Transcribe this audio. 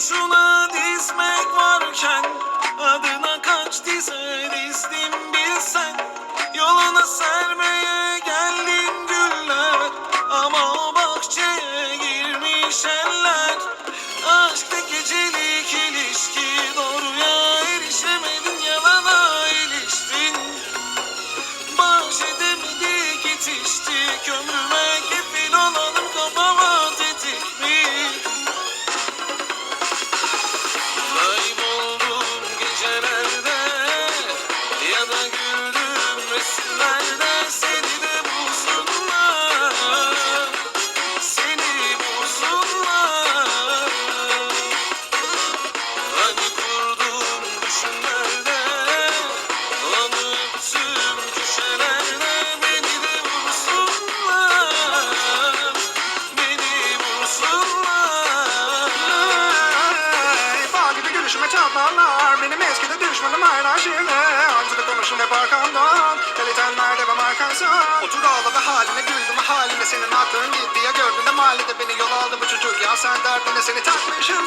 kurşuna dizmek varken Adına kaç dize Benim eskide düşmanım hala şimdi Acıda konuşun hep arkansa Otur ağladı haline güldüm haline Senin aklın gitti. Ya gördün de mahallede Beni yol aldı bu çocuk. Ya sen derdine Seni takmışım